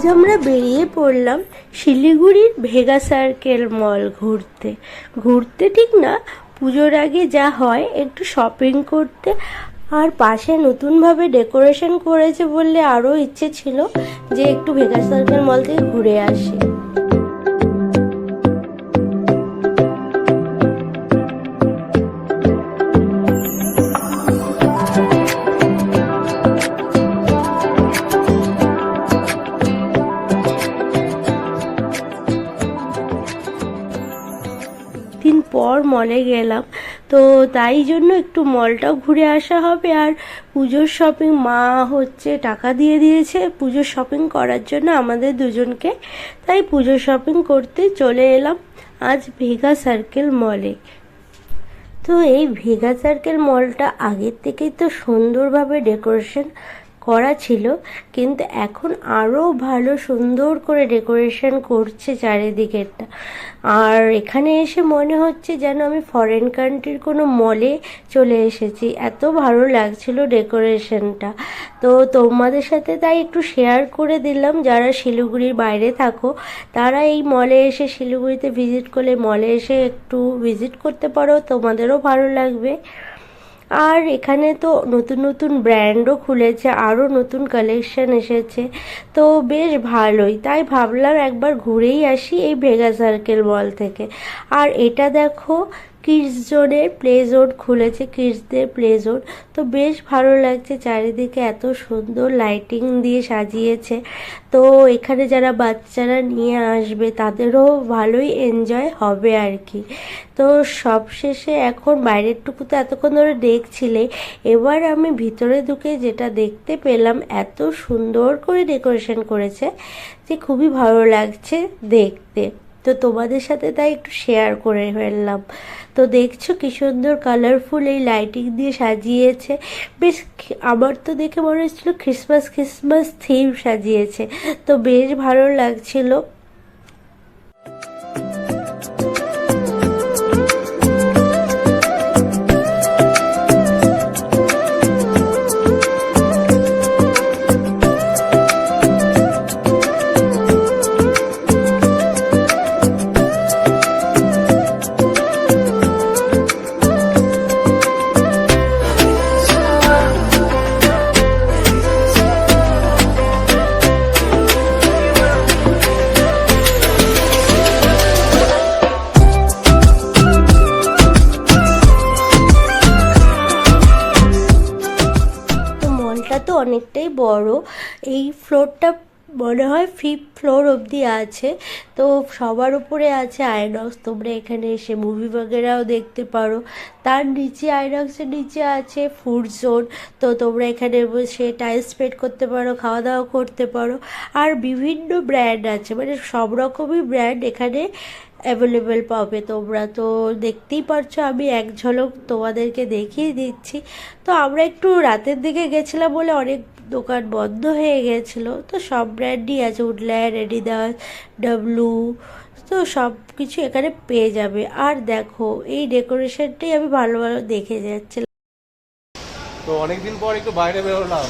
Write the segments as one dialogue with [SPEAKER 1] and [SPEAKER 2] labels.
[SPEAKER 1] আজ আমরা বেরিয়ে পড়লাম শিলিগুড়ির ভেগা সার্কেল মল ঘুরতে। ঘুরতে ঠিক না, পুজোর আগে যা হয় একটু শপিং করতে। আর পাশে নতুনভাবে ডেকোরেশন করেছে বললে আরও ইচ্ছে ছিল যে একটু ভেগা সার্কেল মল থেকে ঘুরে আসি। মলে গেলাম। তো তাই জন্য একটু মলটাও ঘুরে আসা হবে। আর পুজোর শপিং মা হচ্ছে টাকা দিয়ে দিয়েছে। পুজোর শপিং করার জন্য আমাদের দুজনকে। তাই পুজোর শপিং করতে চলে এলাম আজ ভেগা সার্কেল মলে তো এই ভেগা সার্কেল মলটা আগের থেকেই তো সুন্দরভাবে ডেকোরেশন করা ছিল, কিন্তু এখন আরও ভালো সুন্দর করে ডেকোরেশন করছে চারিদিকেরটা। আর এখানে এসে মনে হচ্ছে যেন আমি ফরেন কান্ট্রির কোনো মলে চলে এসেছি। এত ভালো লাগছিল ডেকোরেশনটা। তো তোমাদের সাথে তাই একটু শেয়ার করে দিলাম, যারা শিলিগুড়ির বাইরে থাকো, তারা এই মলে এসে শিলিগুড়িতে ভিজিট করলে মলে এসে একটু ভিজিট করতে পারো, তোমাদেরও ভালো লাগবে। আর এখানে তো নতুন নতুন ব্র্যান্ডও খুলেছে, আরও নতুন কালেকশন এসেছে। তো বেশ ভালোই, তাই ভাবলাম একবার ঘুরেই আসি এই ভেগা সার্কেল মল থেকে। আর এটা দেখো কিডস জোনের প্লে জোন খুলেছে কিডসদের প্লে জোন তো বেশ ভালো লাগছে, চারিদিকে এত সুন্দর লাইটিং দিয়ে সাজিয়েছে। তো এখানে যারা বাচ্চারা নিয়ে আসবে, তাদেরও ভালোই এনজয় হবে আর কি। তো সবশেষে এখন বাইরেরটুকু তো এতক্ষণ ধরে দেখছিলে, এবার আমি ভিতরে ঢুকে যেটা দেখতে পেলাম, এত সুন্দর করে ডেকোরেশন করেছে যে খুবই ভালো লাগছে দেখতে। তো তোমাদের সাথে তাই একটু শেয়ার করে ফেললাম। তো দেখছ কি সুন্দর কালারফুল এই লাইটিং দিয়ে সাজিয়েছে। বেশ আমার তো দেখে মনে হচ্ছিল ক্রিসমাস ক্রিসমাস থিম সাজিয়েছে। তো বেশ ভালো লাগছিল। এই ফ্লোরটা মনে হয় ফিফথ ফ্লোর অবধি আছে। তো সবার উপরে আছে আইনক্স তোমরা এখানে এসে মুভি বগেরাও দেখতে পারো। তার নিচে আইনক্সের নিচে আছে ফুড জোন তো তোমরা এখানে বসে টাইম স্পেন্ড করতে পারো খাওয়া দাওয়া করতে পারো। আর বিভিন্ন ব্র্যান্ড আছে মানে সব রকমই ব্র্যান্ড এখানে অ্যাভেলেবেল পাবে। তোমরা তো দেখতেই পারছ, আমি এক ঝলক তোমাদেরকে দেখিয়ে দিচ্ছি। তো আমরা একটু রাতের দিকে গেছিলাম বলে অনেক দোকান বন্ধ হয়ে গেছিল। তো সব ব্র্যান্ডই আছে উডল্যান্ড এডিদাস ডাব্লু তো সব কিছু এখানে পেয়ে যাবে। আর দেখো, এই ডেকোরেশনটাই আমি ভালো ভালো দেখে যাচ্ছিলাম।
[SPEAKER 2] তো অনেকদিন পর একটু বাইরে বেরোলাম।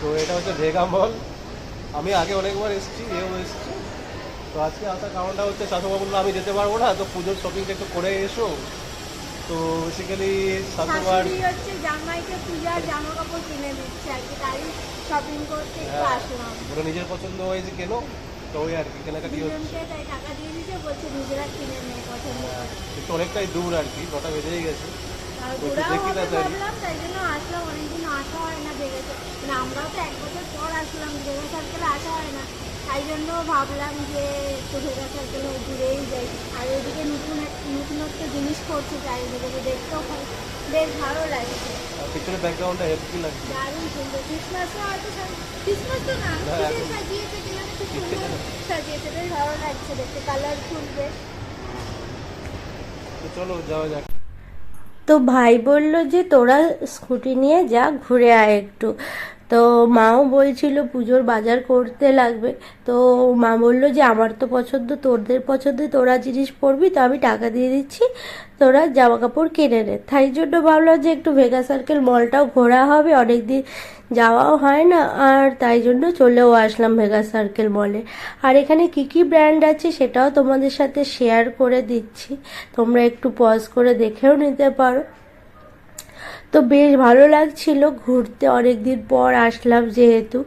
[SPEAKER 2] তো এটা হচ্ছে ভেগা মল আমি আগে অনেকবার এসেছি, এও এসেছি। তো আজকে আসার কারণটা হচ্ছে শাশুমা বলল আমি যেতে পারব না তো পুজোর শপিংটা একটু করে এসো। তো বেসিক্যালি শাশুমার
[SPEAKER 3] হচ্ছে জামাইকে পূজার জামা কাপড় কিনে দিচ্ছে আর কি তাই শপিং করতে একটু
[SPEAKER 2] হ্যাঁ,
[SPEAKER 3] আসলাম।
[SPEAKER 2] ওরা নিজের পছন্দ হয়েছে কেন তো ওই আর কি কেনাকাটি হচ্ছে।
[SPEAKER 3] দুজনকে তাই টাকা দিয়ে দিচ্ছে বলছে নিজেরা কিনে নেয় পছন্দ
[SPEAKER 2] একটু অনেকটাই দূর আর কি নটা বেজেই গেছে। দেখি
[SPEAKER 3] তাই জন্য আসলাম অনেকদিন আসা হয় না দেখেছে মানে আমরাও তো এক বছর পর আসলাম ভেগা সার্কেলে আসা হয় না। তাই জন্য ভাবলাম যে একটু ভেগা সার্কেলে ঘুরেই যাই। আর ওইদিকে নতুন এক- নতুনত্ব জিনিস করছে চারিদিকে দেখতেও বেশ ভালো লাগছে
[SPEAKER 2] পিছনে ব্যাকগ্রাউন্ডটা হেল্পফুল লাগছে
[SPEAKER 3] দারুণ সুন্দর। ক্রিসমাসও হয়তো ক্রিসমাস তো না
[SPEAKER 2] না,
[SPEAKER 3] কিসে
[SPEAKER 2] এখন-
[SPEAKER 3] সাজিয়েছে কি খুব সুন্দর সাজিয়েছে বেশ ভালো লাগছে দেখতে কালারফুল বেশ
[SPEAKER 2] চলো যাওয়া যাক।
[SPEAKER 1] তো ভাই বলল যে তোরা স্কুটি নিয়ে যা ঘুরে আয় একটু। তো মাও বলছিল পুজোর বাজার করতে লাগবে। তো মা বলল যে, আমার তো পছন্দ, তোদের পছন্দ, তোরা জিনিস পরবি, তো আমি টাকা দিয়ে দিচ্ছি, তোরা জামা কাপড় কিনে নে। তাই জন্য ভাবলাম যে, একটু ভেগা সার্কেল মলটাও ঘোরা হবে, অনেকদিন যাওয়াও হয় না, আর তাই জন্য চলেও আসলাম ভেগা সার্কেল মলে আর এখানে কি কি ব্র্যান্ড আছে সেটাও তোমাদের সাথে শেয়ার করে দিচ্ছি। তোমরা একটু পজ করে দেখেও নিতে পারো। তো বেশ ভালো লাগছিল ঘুরতে অনেক দিন পর আসলাম যেহেতু।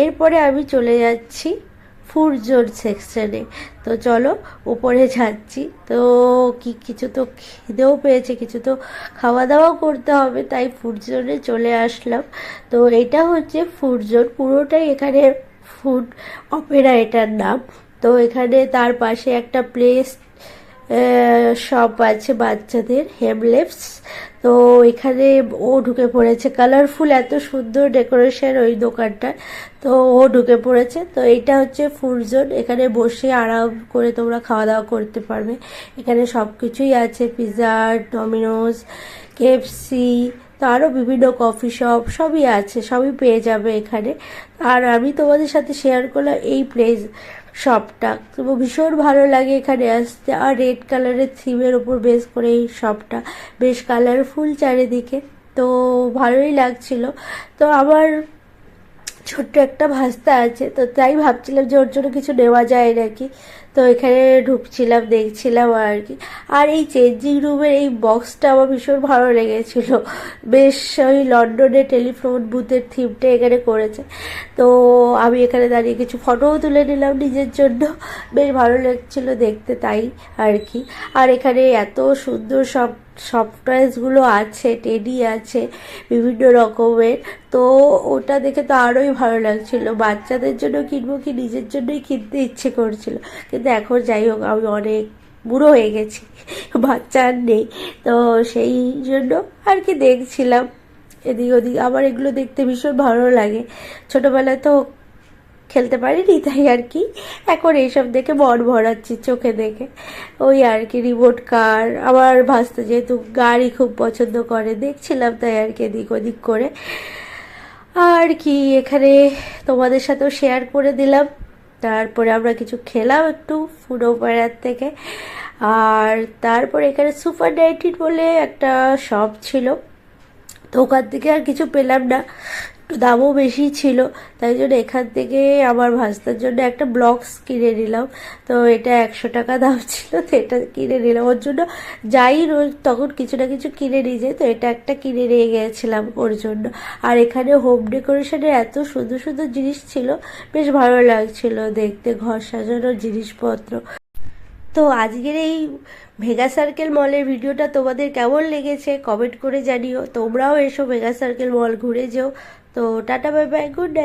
[SPEAKER 1] এরপরে আমি চলে যাচ্ছি ফুড জোন সেকশনে তো চলো, উপরে যাচ্ছি। তো কি, কিছু তো খিদেও পেয়েছে, কিছু তো খাওয়া দাওয়াও করতে হবে, তাই ফুড জোনে চলে আসলাম। তো এটা হচ্ছে ফুড পুরোটাই এখানে ফুড অপেরা এটার নাম। তো এখানে তার পাশে একটা প্লেস শপ আছে বাচ্চাদের হেমলেপস তো এখানে ও ঢুকে পড়েছে। কালারফুল, এত সুন্দর ডেকোরেশন ওই দোকানটা। তো ও ঢুকে পড়েছে। তো এইটা হচ্ছে ফুড জোন। এখানে বসে আরাম করে তোমরা খাওয়া দাওয়া করতে পারবে। এখানে সব কিছুই আছে। পিৎজা ডমিনোস কেএফসি, তো আরও বিভিন্ন কফি শপ সবই আছে। সবই পেয়ে যাবে এখানে। আর আমি তোমাদের সাথে শেয়ার করলাম এই প্লেস শপটা তো ভীষণ ভালো লাগে এখানে আসতে। আর রেড কালারের থিমের ওপর বেশ করে এই শপটা বেশ কালারফুল চারিদিকে। তো ভালোই লাগছিল। তো আমার ছোট্ট একটা ভাস্তা আছে। তো তাই ভাবছিলাম যে ওর জন্য কিছু নেওয়া যায় নাকি? তো এখানে ঢুকছিলাম, দেখছিলাম আর কি। আর এই চেঞ্জিং রুমের এই বক্সটা আমার ভীষণ ভালো লেগেছিল। বেশ ওই লন্ডনে টেলিফোন বুথের থিমটা এখানে করেছে। তো আমি এখানে দাঁড়িয়ে কিছু ফটোও তুলে নিলাম নিজের জন্য। বেশ ভালো লাগছিল দেখতে তাই আর কি। আর এখানে এত সুন্দর সব সফটওয়্যারসগুলো আছে টেডি আছে, বিভিন্ন রকমের। তো ওটা দেখে তো আরোই ভালো লাগছিল। বাচ্চাদের জন্য কিনবো কি নিজের জন্যই কিনতে ইচ্ছে করছিল। কিন্তু এখন যাই হোক, আমি অনেক বুড়ো হয়ে গেছি, বাচ্চা আর নেই। তো সেই জন্য আর কি দেখছিলাম। এদিক ওদিক, আমার এগুলো দেখতে ভীষণ ভালো লাগে। ছোটোবেলায় তো খেলতে পারিনি, তাই আর কি। এখন এইসব দেখে মন ভরাচ্ছি, চোখে দেখে। ওই আর কি রিমোট কার আমার ভাসতে যেহেতু গাড়ি খুব পছন্দ করে, দেখছিলাম তাই আর কি এদিক ওদিক করে। আর কি, এখানে তোমাদের সাথেও শেয়ার করে দিলাম। তারপরে আমরা কিছু খেলাম একটু ফুড ওপারার থেকে। আর তারপর এখানে সুপার ডাইটিড বলে একটা শপ ছিল। তো ওখান থেকে আর কিছু পেলাম না। দামও বেশি ছিল, তাই জন্য এখান থেকে আমার ভাস্তার জন্য একটা ব্লকস কিনে নিলাম। তো এটা একশো টাকা দাম ছিল, তো এটা কিনে নিলাম। ওর জন্য যাই রোজ তখন কিছু না কিছু কিনে নিয়ে যায় তো এটা একটা কিনে নিয়ে গিয়েছিলাম ওর জন্য। আর এখানে হোম ডেকোরেশনের এত সুন্দর সুন্দর জিনিস ছিল, বেশ ভালো লাগছিল দেখতে, ঘর সাজানোর জিনিসপত্র। তো আজকের এই ভেগা সার্কেল মলের ভিডিওটা তোমাদের কেমন লেগেছে? কমেন্ট করে জানিও। তোমরাও এসো ভেগা সার্কেল মল ঘুরে যেও। তো টাটা বাই বাই গুড